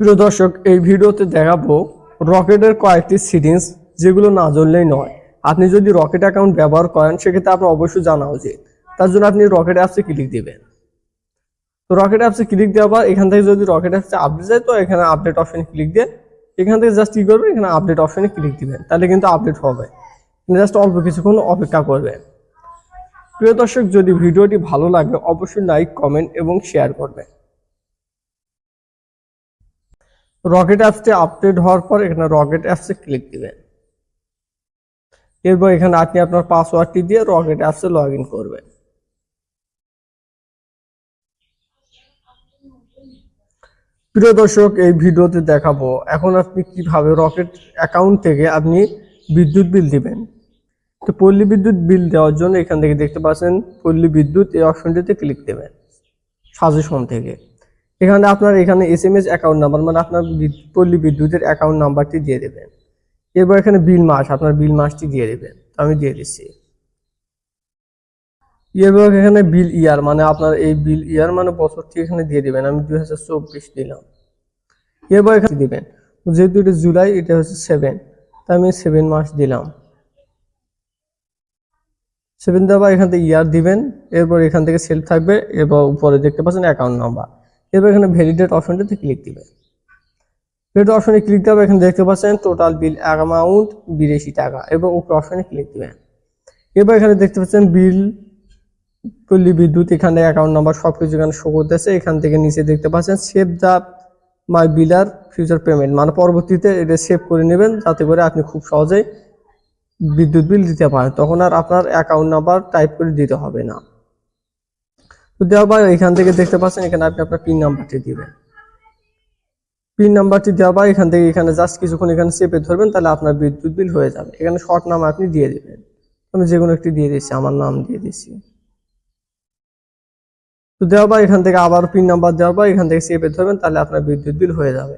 প্রিয় দর্শক, এই ভিডিওতে দেখাবো রকেটের কয়েকটি সিটিংস যেগুলো না জানলেই নয়। আপনি যদি রকেট অ্যাকাউন্ট ব্যবহার করেন, সেক্ষেত্রে আপনার অবশ্যই জানা উচিত। তার জন্য আপনি রকেট অ্যাপসে ক্লিক দিবেন। তো রকেট অ্যাপসে ক্লিক দেওয়ার পর এখান থেকে যদি রকেট অ্যাপসে আপডেট যায়, তো এখানে আপডেট অপশনে ক্লিক দিয়ে এখান থেকে জাস্ট কী করবেন? এখানে আপডেট অপশনে ক্লিক দিবেন। তাহলে কিন্তু আপডেট হবে। জাস্ট অল্প কিছুক্ষণ অপেক্ষা করবেন। প্রিয় দর্শক, যদি ভিডিওটি ভালো লাগে, অবশ্যই লাইক, কমেন্ট এবং শেয়ার করবেন। রকেট অ্যাপসটি আপডেট হওয়ার পর এখানে রকেট অ্যাপসে ক্লিক দিবেন। এরপর এখানে আপনি আপনার পাসওয়ার্ডটি দিয়ে রকেট অ্যাপসে লগ ইন করবেন। প্রিয় দর্শক, এই ভিডিওতে দেখাবো এখন আপনি কীভাবে রকেট অ্যাকাউন্ট থেকে আপনি বিদ্যুৎ বিল দিবেন। তো পল্লী বিদ্যুৎ বিল দেওয়ার জন্য এখান থেকে দেখতে পাচ্ছেন পল্লী বিদ্যুৎ এই অপশনটিতে ক্লিক দেবেন। সাজেশন থেকে। এখানে আপনার এখানে S M S account number মানে আপনার পল্লী বিদ্যুতের অ্যাকাউন্ট নাম্বারটি দিয়ে দেবেন। এরপর এখানে বিল মাস, আপনার বিল মাসটি দিয়ে দেবেন। তো আমি দিয়ে দিচ্ছি। এরপর এখানে বিল ইয়ার মানে আপনার এই বিল ইয়ার মানে বছরটি এখানে দিয়ে দিবেন। আমি দুই হাজার চব্বিশ দিলাম। এরপর এখানে দিবেন, যেহেতু এটা জুলাই, এটা হচ্ছে সেভেন তাই আমি সেভেন মাস দিলাম। সেভেন দেওয়া এখান থেকে ইয়ার দিবেন। এরপর এখান থেকে সেলফ থাকবে, এরপর উপরে দেখতে পাচ্ছেন অ্যাকাউন্ট নাম্বার এরপর এখানে ভ্যালিডেট অপশনটিতে ক্লিক দিবেন ভ্যালিডেট অপশনে ক্লিক দেওয়া এখানে দেখতে পাচ্ছেন টোটাল বিল অ্যামাউন্ট বিরাশি টাকা এবং উপর অপশনে ক্লিক দিবেন এরপর এখানে দেখতে পাচ্ছেন বিল পল্লী বিদ্যুৎ, এখানে অ্যাকাউন্ট নাম্বার সব কিছু এখানে শো করতেছে। এখান থেকে নিচে দেখতে পাচ্ছেন save the my biller future payment মানে পরবর্তীতে এটা সেভ করে নেবেন যাতে করে আপনি খুব সহজেই বিদ্যুৎ বিল দিতে পারেন। তখন আর আপনার অ্যাকাউন্ট নাম্বার টাইপ করে দিতে হবে না। তো দেওয়ার এখান থেকে দেখতে পাচ্ছেন, এখানে আপনি আপনার পিন নাম্বারটি দিবেন। পিন নাম্বারটি দেওয়ার পর এখান থেকে এখানে জাস্ট কিছুক্ষণ এখানে চেপে ধরবেন, তাহলে আপনার বিদ্যুৎ বিল হয়ে যাবে। এখানে শর্ট নাম আপনি দিয়ে দেবেন। আমি যে কোনো একটি দিয়ে দিচ্ছি আমার নাম দিয়ে দিচ্ছি তো দেওয়ার পর এখান থেকে আবার পিন নাম্বার দেওয়ার পর এখান থেকে চেপে ধরবেন, তাহলে আপনার বিদ্যুৎ বিল হয়ে যাবে।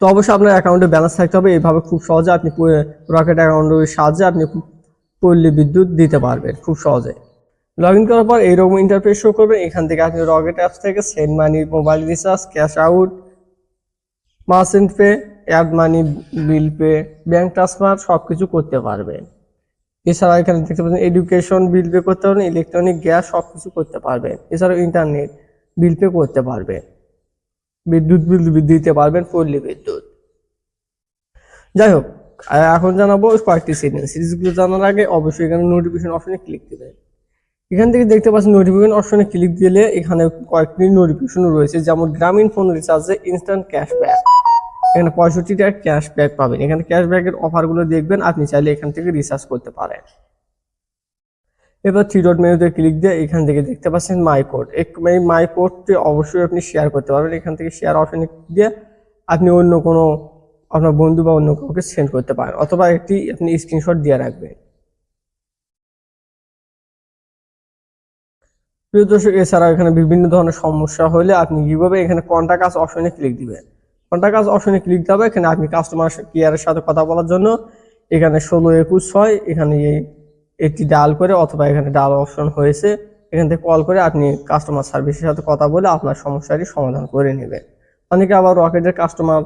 তো অবশ্যই আপনার অ্যাকাউন্টে ব্যালেন্স থাকতে হবে। এইভাবে খুব সহজে আপনি রকেট অ্যাকাউন্টের সাহায্যে আপনি পল্লী বিদ্যুৎ দিতে পারবেন, খুব সহজে। লগ ইন করার পর এইরকম ইন্টারফেস শো করবে এখান থেকে আপনি রকেট অ্যাপস থেকে send money mobile recharge cash out merchant pay add money bill pay bank transfer সব কিছু করতে পারবেন। এছাড়া এখানে দেখতে পাচ্ছেন এডুকেশন বিল পে করতে পারবেন। ইলেকট্রনিক গ্যাস সব কিছু করতে পারবেন। এছাড়াও ইন্টারনেট বিল পে করতে পারবেন। বিদ্যুৎ বিল দিতে পারবেন পল্লী বিদ্যুৎ। যাই হোক এখন জানাব কয়েকটি সিরিজ সিরিজগুলো জানার আগে অবশ্যই এখানে নোটিফিকেশন অপশনে ক্লিক দেবেন। এখান থেকে দেখতে পাচ্ছেন নোটিফিকেশন অপশনে ক্লিক দিলে এখানে কয়েকটি নোটিফিকেশন রয়েছে, যেমন গ্রামীণ ফোন রিচার্জে ইনস্ট্যান্ট ক্যাশব্যাক এখানে পঁয়ষট্টি টাকা ক্যাশব্যাক পাবেন। এখানে ক্যাশব্যাকের অফারগুলো দেখবেন, আপনি চাইলে এখান থেকে রিচার্জ করতে পারেন। এবার থ্রি ডট মেনুতে ক্লিক দিয়ে এখান থেকে দেখতে পাচ্ছেন মাই কোড এই মাই কোডটি অবশ্যই আপনি শেয়ার করতে পারবেন। এখান থেকে শেয়ার অপশনে দিয়ে আপনি অন্য কোনো আপনার বন্ধু বা অন্য কাউকে সেন্ড করতে পারেন, অথবা একটি আপনি স্ক্রিনশট দিয়ে রাখবেন। প্রিয় দর্শক এছাড়া এখানে বিভিন্ন ধরনের সমস্যা হলে আপনি কীভাবে এখানে কন্টাক্ট আস অপশনে ক্লিক দিবেন? কন্টাক্ট আস অপশনে ক্লিক দেবে এখানে আপনি কাস্টমার কেয়ারের সাথে কথা বলার জন্য এখানে ষোলো একুশ ছয় এখানে এই এটি ডাল করে অথবা এখানে ডাল অপশন হয়েছে, এখান থেকে কল করে আপনি কাস্টমার সার্ভিসের সাথে কথা বলে আপনার সমস্যাটি সমাধান করে নেবেন। অনেকে আবার রকেটের কাস্টমার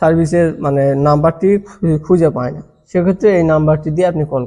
সার্ভিসের মানে নাম্বারটি খুঁজে পায় না। সেক্ষেত্রে এই নাম্বারটি দিয়ে আপনি কল